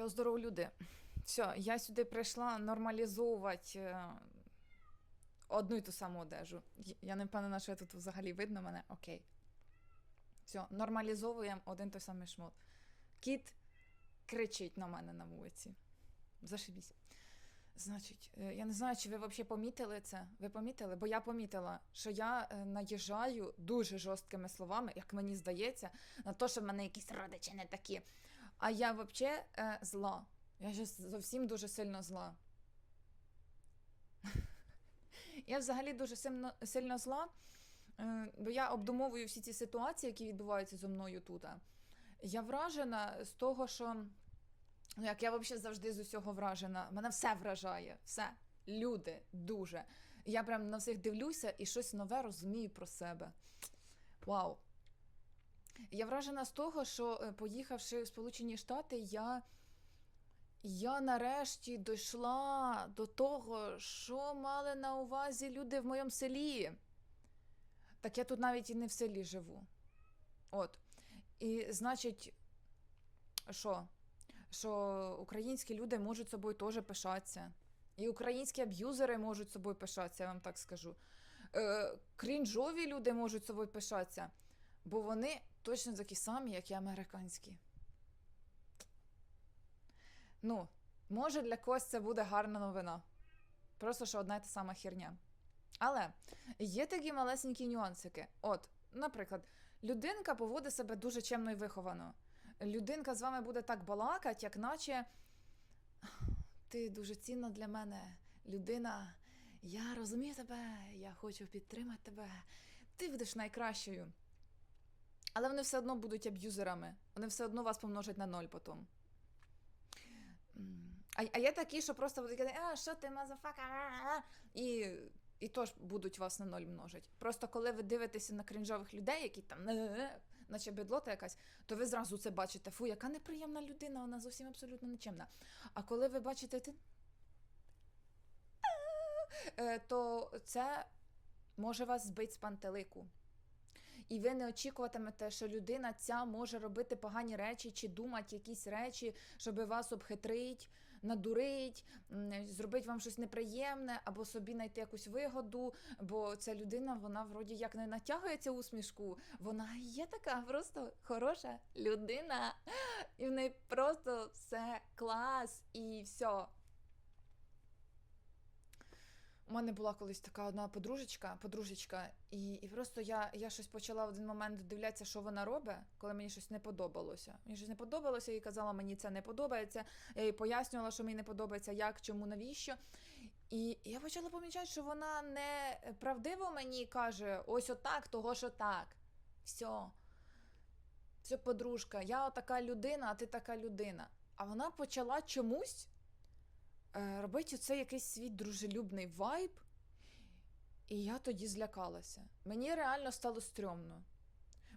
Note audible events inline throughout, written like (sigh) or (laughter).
Я здорово, люди. Все, я сюди прийшла нормалізовувати е, одну і ту саму одежу. Я не впевнена, що я тут взагалі видно мене. Окей. Все, нормалізовуємо один той самий шмот. Кіт кричить на мене на вулиці. Зашибісь. Значить, е, я не знаю, чи ви взагалі помітили це. Ви помітили? Бо я помітила, що я е, наїжджаю дуже жорсткими словами, як мені здається, на те, що в мене якісь родичі не такі. А я взагалі е, зла. Я ж зовсім дуже сильно зла. (laughs) я взагалі дуже сильно, сильно зла, е, бо я обдумовую всі ці ситуації, які відбуваються зі мною тут. Я вражена з того, що ну, як я взагалі завжди з усього вражена. Мене все вражає, все. Люди дуже. Я прям на всіх дивлюся і щось нове розумію про себе. Вау! Я вражена з того, що е, поїхавши в Сполучені Штати, я, я нарешті дійшла до того, що мали на увазі люди в моєму селі. Так я тут навіть і не в селі живу. От. І значить, що? Що українські люди можуть собою теж пишатися. І українські аб'юзери можуть собою пишатися, я вам так скажу. Е, крінжові люди можуть собою пишатися, бо вони точно такі самі, як і американські. Ну, може, для когось це буде гарна новина. Просто що одна й та сама херня. Але є такі малесенькі нюансики. От, наприклад, людинка поводить себе дуже чемно і виховано. Людинка з вами буде так балакати, як наче ти дуже цінна для мене, людина. Я розумію тебе, я хочу підтримати тебе. Ти будеш найкращою. Але вони все одно будуть аб'юзерами. Вони все одно вас помножать на ноль потім. А, а є такі, що просто будуть казати, а що ти мазафака? І, і теж будуть вас на ноль множить. Просто коли ви дивитеся на крінжових людей, які там «Е-е-е», наче бедлота якась, то ви зразу це бачите. Фу, яка неприємна людина, вона зовсім абсолютно нечемна. А коли ви бачите, ти... Е, то це може вас збити з пантелику. І ви не очікуватимете, що людина ця може робити погані речі чи думати якісь речі, щоб вас обхитрить, надурить, м, зробити вам щось неприємне, або собі знайти якусь вигоду. Бо ця людина, вона вроді як не натягується усмішку, вона є така просто хороша людина. І в неї просто все клас і все. У мене була колись така одна подружечка, подружечка, і, і просто я, я щось почала в один момент дивлятися, що вона робить, коли мені щось не подобалося. Мені щось не подобалося, і казала, мені це не подобається. Я їй пояснювала, що мені не подобається, як, чому, навіщо. І я почала помічати, що вона не правдиво мені каже: ось отак, того що так. Все. Все, подружка, я отака людина, а ти така людина. А вона почала чомусь е, робити оцей якийсь свій дружелюбний вайб, і я тоді злякалася. Мені реально стало стрьомно.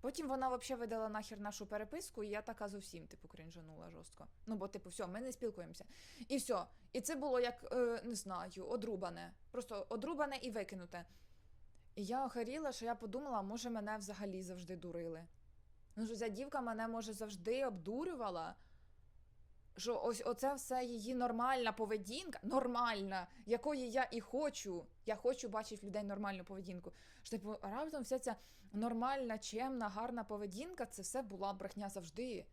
Потім вона взагалі видала нахер нашу переписку, і я така зовсім, типу, крінжанула жорстко. Ну, бо, типу, все, ми не спілкуємося. І все. І це було як, е, не знаю, одрубане. Просто одрубане і викинуте. І я охаріла, що я подумала, може, мене взагалі завжди дурили. Ну, що ця дівка мене, може, завжди обдурювала що ось оце все її нормальна поведінка, нормальна, якої я і хочу. Я хочу бачити в людей нормальну поведінку. Що типу, раптом вся ця нормальна, чемна, гарна поведінка, це все була брехня завжди.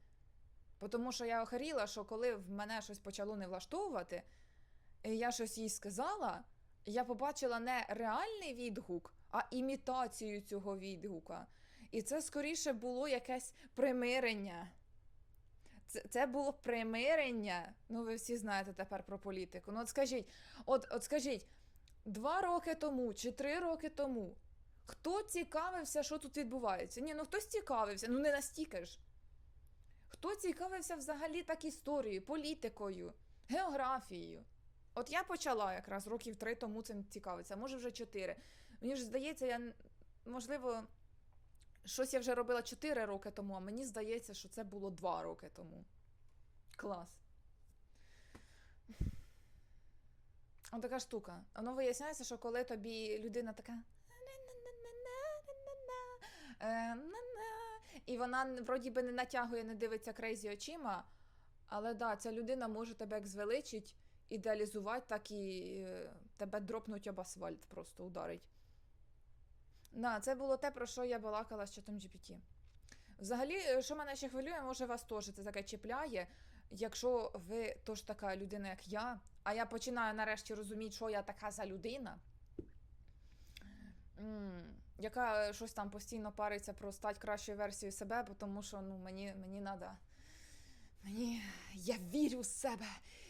Тому що я охаріла, що коли в мене щось почало не влаштовувати, і я щось їй сказала, я побачила не реальний відгук, а імітацію цього відгука. І це скоріше було якесь примирення. Це, це було примирення. Ну, ви всі знаєте тепер про політику. Ну, от скажіть, от, от скажіть, два роки тому чи три роки тому хто цікавився, що тут відбувається? Ні, ну хтось цікавився, ну не настільки ж. Хто цікавився взагалі так історією, політикою, географією? От я почала якраз років три тому цим цікавитися, може вже чотири. Мені ж здається, я можливо. Щось я вже робила 4 роки тому, а мені здається, що це було 2 роки тому. Клас. Ось така штука. Воно виясняється, що коли тобі людина така. І вона вроді би не натягує, не дивиться крейзі очима, Але да, ця людина може тебе як звеличить, ідеалізувати, так і тебе дропнуть об асфальт, просто ударить. Да, це було те, про що я балакала з чатом GPT. Взагалі, е, що мене ще хвилює, може вас теж це таке чіпляє. Якщо ви теж така людина, як я, а я починаю нарешті розуміти, що я така за людина, яка щось там постійно париться про стати кращою версією себе, тому що ну, мені, мені треба. Мені я вірю в себе,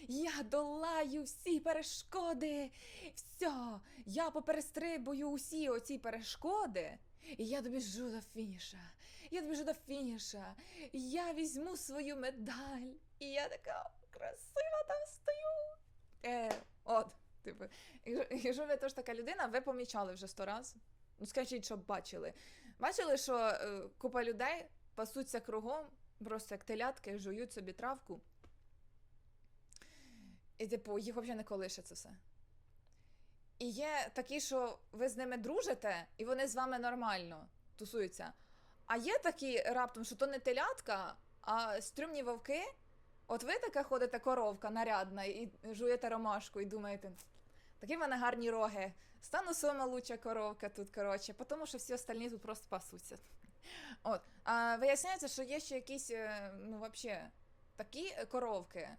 я долаю всі перешкоди. Все, я поперестрибую усі оці перешкоди, і я добіжу до фініша. Я добіжу до фініша. Я візьму свою медаль. І я така красива там стою. Е, от, типу, якщо- ви теж така людина, ви помічали вже сто раз. Ну, скажіть, що бачили. Бачили, що е, купа людей пасуться кругом, просто як телятки, жують собі травку. І, типу, їх взагалі не колише це все. І є такі, що ви з ними дружите, і вони з вами нормально тусуються. А є такі раптом, що то не телятка, а стрюмні вовки. От ви така ходите коровка нарядна і жуєте ромашку, і думаєте, такі в мене гарні роги. Стану сама луча коровка тут, коротше, тому що всі остальні тут просто пасуться. От. А виясняється, що є ще якісь, е, ну, взагалі, такі коровки,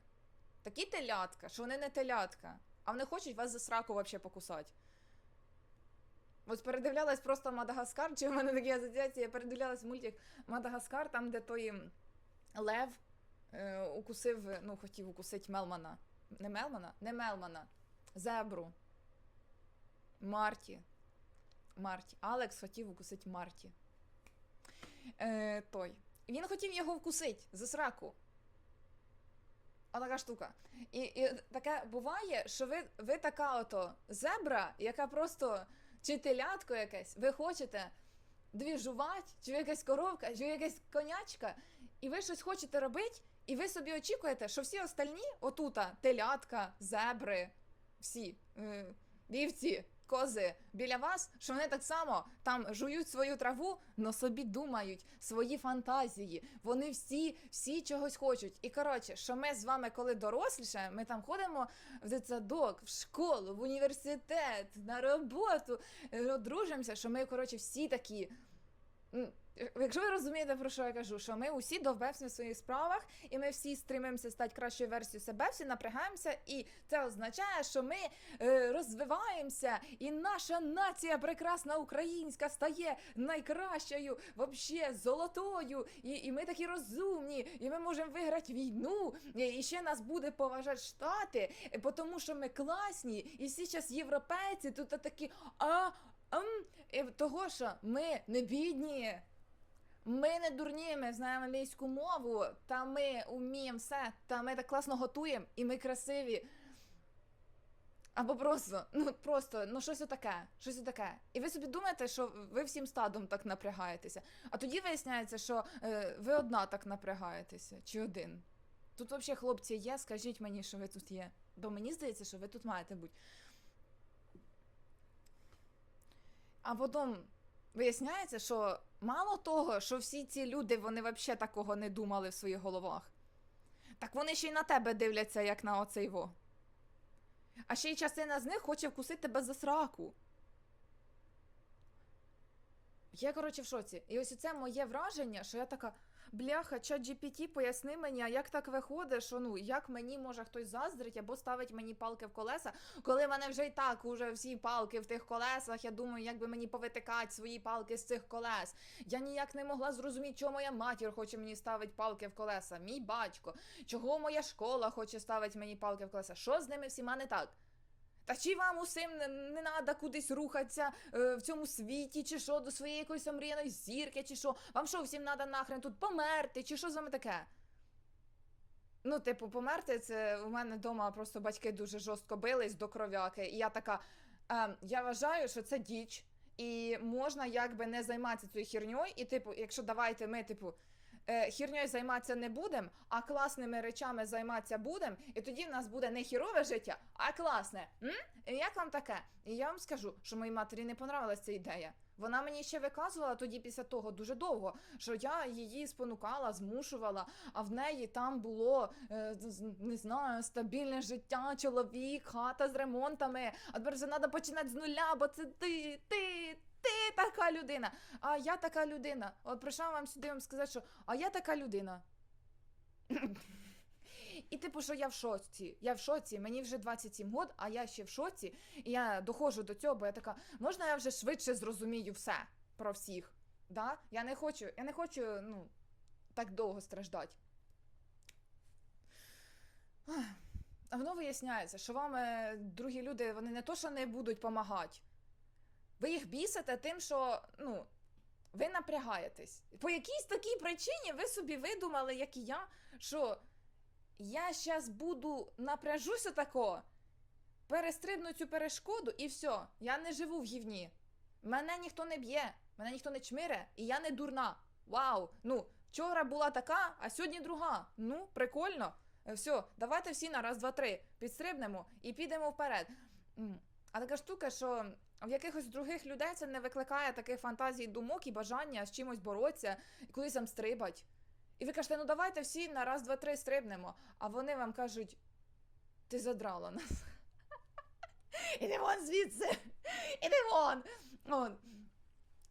такі телятка, що вони не телятка, а вони хочуть вас за сраку вообще покусати. Ось передивлялась просто Мадагаскар, чи в мене такі асоціації, я передивлялась мультик Мадагаскар, там, де той лев е, укусив, ну, хотів укусити Мелмана. Не Мелмана? Не Мелмана. Зебру. Марті. Марті. Алекс хотів укусити Марті. Е, той. Він хотів його вкусити за сраку. Отака штука. І, і таке буває, що ви, ви така ото зебра, яка просто чи телятко якесь, ви хочете двіжувати, чи якась коровка, чи якась конячка, і ви щось хочете робити, і ви собі очікуєте, що всі остальні, отута, телятка, зебри, всі, е, вівці, кози біля вас, що вони так само там жують свою траву, но собі думають свої фантазії. Вони всі, всі чогось хочуть. І коротше, що ми з вами, коли доросліше, ми там ходимо в дитсадок, в школу, в університет, на роботу, одружимося, що ми, коротше, всі такі. Якщо ви розумієте, про що я кажу, що ми усі довбемося в своїх справах, і ми всі стремимося стати кращою версією себе, всі напрягаємося, і це означає, що ми е, розвиваємося, і наша нація прекрасна українська стає найкращою, вообще золотою. І, і ми такі розумні, і ми можемо виграти війну, і, ще нас буде поважати штати, тому що ми класні, і всі зараз європейці тут такі, а. Ам, того, що ми не бідні, ми не дурні, ми знаємо англійську мову, та ми вміємо все, та ми так класно готуємо, і ми красиві. Або просто, ну просто, ну щось отаке, щось отаке. І ви собі думаєте, що ви всім стадом так напрягаєтеся. А тоді виясняється, що е, ви одна так напрягаєтеся, чи один. Тут взагалі хлопці є, скажіть мені, що ви тут є. Бо мені здається, що ви тут маєте бути. А потім виясняється, що мало того, що всі ці люди вони взагалі такого не думали в своїх головах. Так вони ще й на тебе дивляться, як на оцей во. А ще й частина з них хоче вкусити тебе за сраку. Я, коротше, в шоці. І ось це моє враження, що я така. Бляха, чат GPT, поясни мені, а як так виходить, що ну як мені може хтось заздрить або ставить мені палки в колеса, коли мене вже і так уже всі палки в тих колесах. Я думаю, як би мені повитикати свої палки з цих колес. Я ніяк не могла зрозуміти, чого моя матір хоче мені ставити палки в колеса, мій батько, чого моя школа хоче ставити мені палки в колеса. Що з ними всіма не так? Та чи вам усім не, не треба кудись рухатися е, в цьому світі, чи що, до своєї якоїсь омріяної зірки, чи що? Вам що всім треба нахрен тут померти, чи що з вами таке? Ну, типу, померти, це у мене вдома просто батьки дуже жорстко бились до кров'яки, і я така. Е, я вважаю, що це діч, і можна якби не займатися цією херньою, і, типу, якщо давайте ми, типу. Е, хірньою займатися не будемо, а класними речами займатися будемо, і тоді в нас буде не хірове життя, а класне. М? Як вам таке? І я вам скажу, що моїй матері не понравилася ця ідея. Вона мені ще виказувала тоді після того дуже довго, що я її спонукала, змушувала, а в неї там було е, не знаю, стабільне життя, чоловік, хата з ремонтами. А тепер вже треба починати з нуля, бо це ти, ти, ти така людина. А я така людина. От прийшла вам сюди вам сказати, що а я така людина. І типу, що я в шоці. Я в шоці, мені вже 27 год, а я ще в шоці. І я доходжу до цього, бо я така, можна я вже швидше зрозумію все про всіх. Да? Я не хочу, я не хочу, ну, так довго страждати. А воно виясняється, що вам другі люди, вони не то, що не будуть допомагати. Ви їх бісите тим, що, ну, ви напрягаєтесь. По якійсь такій причині ви собі видумали, як і я, що я зараз буду напряжуся тако, перестрибну цю перешкоду і все, я не живу в гівні. Мене ніхто не б'є, мене ніхто не чмире, і я не дурна. Вау! Ну, вчора була така, а сьогодні друга. Ну, прикольно. Все, давайте всі на раз, два, три підстрибнемо і підемо вперед. А така штука, що в якихось других людей це не викликає таких фантазій, думок і бажання з чимось боротися і кудись там стрибать. І ви кажете, ну давайте всі на раз, два, три стрибнемо. А вони вам кажуть, ти задрала нас. (laughs) Іди вон звідси! (laughs) Іди вон! От.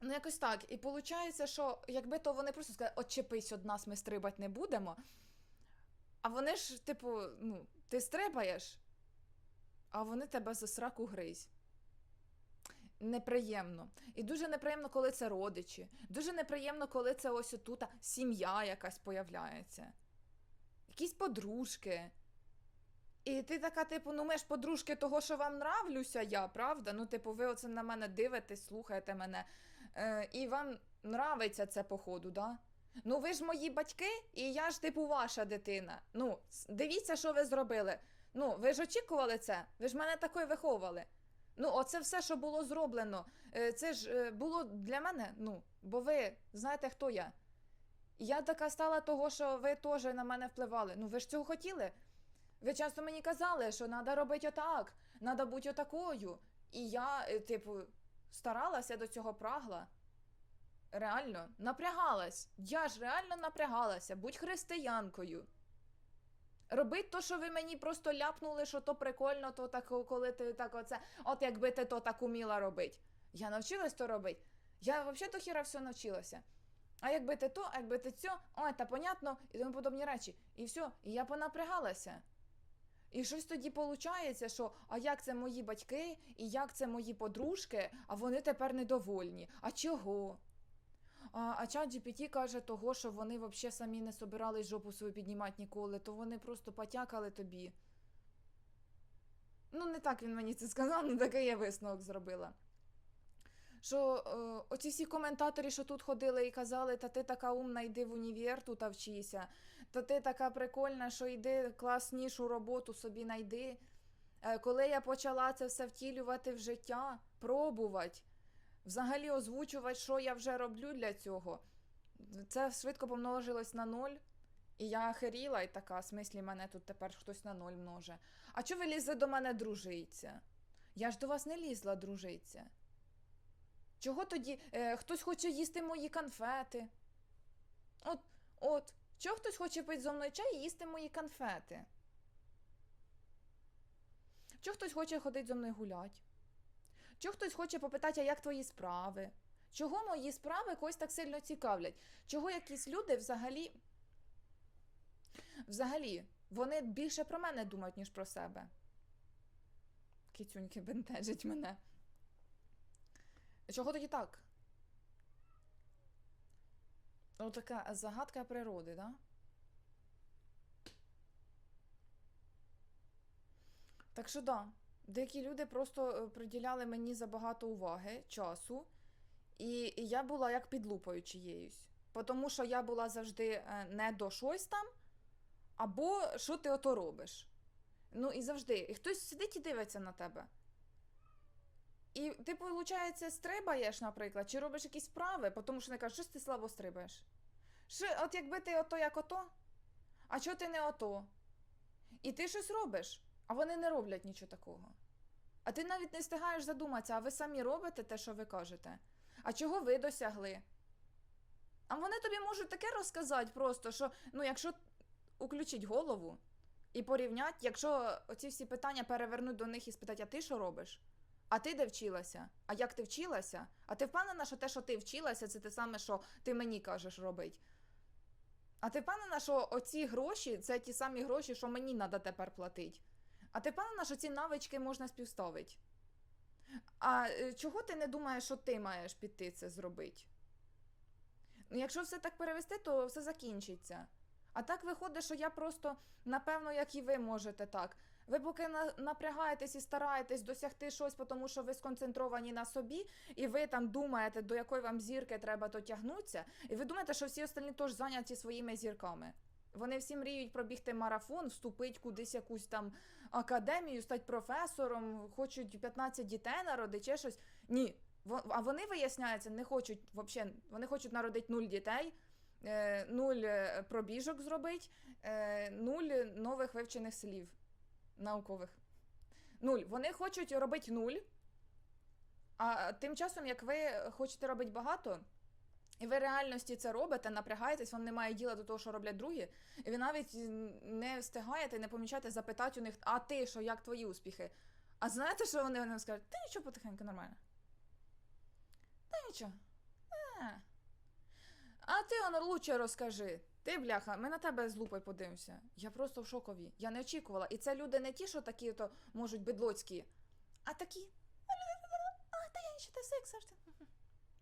Ну, якось так. І виходить, що якби то вони просто сказали, отчепись від нас, ми стрибати не будемо. А вони ж, типу, ну, ти стрибаєш, а вони тебе за сраку гризь. Неприємно. І дуже неприємно, коли це родичі. Дуже неприємно, коли це ось отут сім'я якась появляється. Якісь подружки. І ти така, типу, ну ми ж подружки того, що вам нравлюся я, правда? Ну, типу, ви оце на мене дивитесь, слухаєте мене. Е, і вам нравиться це, походу, да? Ну, ви ж мої батьки, і я ж, типу, ваша дитина. Ну, дивіться, що ви зробили. Ну, ви ж очікували це? Ви ж мене такою виховували. Ну, оце все, що було зроблено, е, це ж е, було для мене, ну, бо ви знаєте, хто я. Я така стала того, що ви теж на мене впливали. Ну, ви ж цього хотіли. Ви часто мені казали, що треба робити отак, треба бути отакою. І я, е, типу, старалася до цього прагла. Реально, напрягалась. Я ж реально напрягалася. Будь християнкою. Робить то, що ви мені просто ляпнули, що то прикольно, то так, коли ти так оце. От якби ти то так уміла робити. Я навчилась то робити. Я взагалі до хіра все навчилася. А якби ти то, а якби ти цьо, ой, та понятно, і тому подобні речі. І все, і я понапрягалася. І щось тоді виходить, що а як це мої батьки, і як це мої подружки, а вони тепер недовольні. А чого? А, а чат GPT каже того, що вони взагалі самі не собирались жопу свою піднімати ніколи, то вони просто потякали тобі. Ну, не так він мені це сказав, ну такий я висновок зробила. Що е, оці всі коментаторі, що тут ходили і казали, та ти така умна, йди в універ тут вчися, та ти така прикольна, що йди класнішу роботу собі найди. Е, коли я почала це все втілювати в життя, пробувати, взагалі озвучувати, що я вже роблю для цього, це швидко помножилось на ноль. І я охеріла і така, в смислі, мене тут тепер хтось на ноль може. А чого ви лізли до мене дружиться? Я ж до вас не лізла дружиться. Чого тоді е, хтось хоче їсти мої конфети? От, от, чого хтось хоче пити зо мною чай і їсти мої конфети? Чого хтось хоче ходити зо мною гулять? Чого хтось хоче попитати, а як твої справи? Чого мої справи когось так сильно цікавлять? Чого якісь люди взагалі. Взагалі, вони більше про мене думають, ніж про себе. Кицюньки бентежить мене. Чого тоді так? Ну, така загадка природи, да? Так що да, деякі люди просто е, приділяли мені забагато уваги, часу, і, я була як під лупою чиєюсь. Тому що я була завжди е, не до щось там, або що ти ото робиш. Ну і завжди. І хтось сидить і дивиться на тебе. І ти, виходить, стрибаєш, наприклад, чи робиш якісь справи, тому що не кажуть, що ти слабо стрибаєш. Що, от якби ти ото як ото, а чого ти не ото? І ти щось робиш, а вони не роблять нічого такого. А ти навіть не встигаєш задуматися, а ви самі робите те, що ви кажете. А чого ви досягли? А вони тобі можуть таке розказати просто, що ну, якщо уключить голову і порівнять, якщо оці всі питання перевернуть до них і спитати, а ти що робиш? А ти де вчилася? А як ти вчилася? А ти впевнена, що те, що ти вчилася, це те саме, що ти мені кажеш робити? А ти впевнена, що оці гроші це ті самі гроші, що мені треба тепер платити? А ти впевнена, що ці навички можна співставити? А е, чого ти не думаєш, що ти маєш піти це зробити? Ну, якщо все так перевести, то все закінчиться. А так виходить, що я просто, напевно, як і ви можете так. Ви поки на- напрягаєтесь і стараєтесь досягти щось, тому що ви сконцентровані на собі, і ви там думаєте, до якої вам зірки треба дотягнутися, і ви думаєте, що всі остальні теж зайняті своїми зірками. Вони всі мріють пробігти марафон, вступити кудись якусь там академію, стати професором, хочуть 15 дітей народити, чи щось. Ні. А вони, виясняється, не хочуть взагалі, вони хочуть народити нуль дітей, е, нуль е, пробіжок зробити, е, нуль нових вивчених слів наукових. Нуль. Вони хочуть робити нуль. А тим часом, як ви хочете робити багато, і ви реальності це робите, напрягаєтесь, вам немає діла до того, що роблять другі, і ви навіть не встигаєте, не помічаєте запитати у них, а ти що, як твої успіхи? А знаєте, що вони вам скажуть? Та нічого потихеньку, нормально. Та нічого. Е. А ти воно лучше розкажи. Ти, бляха, ми на тебе з лупою подивимося. Я просто в шокові. Я не очікувала. І це люди не ті, що такі то можуть бедлоцькі, а такі. А, та я нічого, та секс завжди.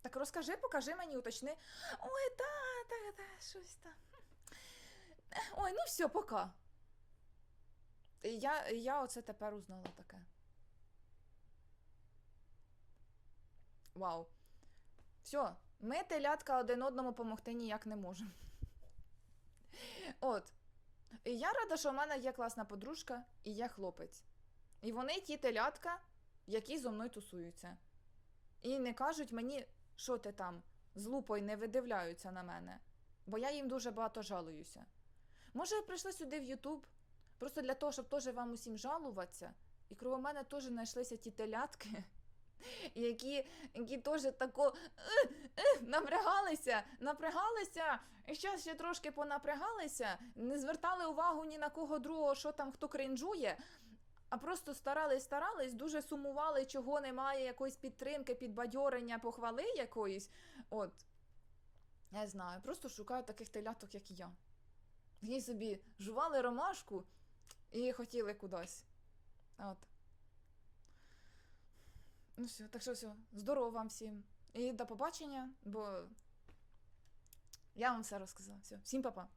Так розкажи, покажи мені, уточни. Ой, та, та, та, щось там. Ой, ну все, пока. Я, я оце тепер узнала таке. Вау. Все, ми телятка один одному помогти ніяк не можемо. От. Я рада, що в мене є класна подружка і є хлопець. І вони ті телятка, які зо мною тусуються. І не кажуть мені, що ти там, з лупою не видивляються на мене, бо я їм дуже багато жалуюся. Може, я прийшла сюди в Ютуб, просто для того, щоб теж вам усім жалуватися, і кругом мене теж знайшлися ті телятки, (laughs) які, які теж тако «Е, е», напрягалися, напрягалися, і зараз ще трошки понапрягалися, не звертали увагу ні на кого другого, що там хто кринжує, а просто старались, старались, дуже сумували, чого немає, якоїсь підтримки, підбадьорення, похвали якоїсь. От. Я знаю, просто шукаю таких теляток, як я. Які собі жували ромашку і хотіли кудись. От. Ну все, так що все, здорово вам всім. І до побачення, бо я вам все розказала. Все, всім па-па.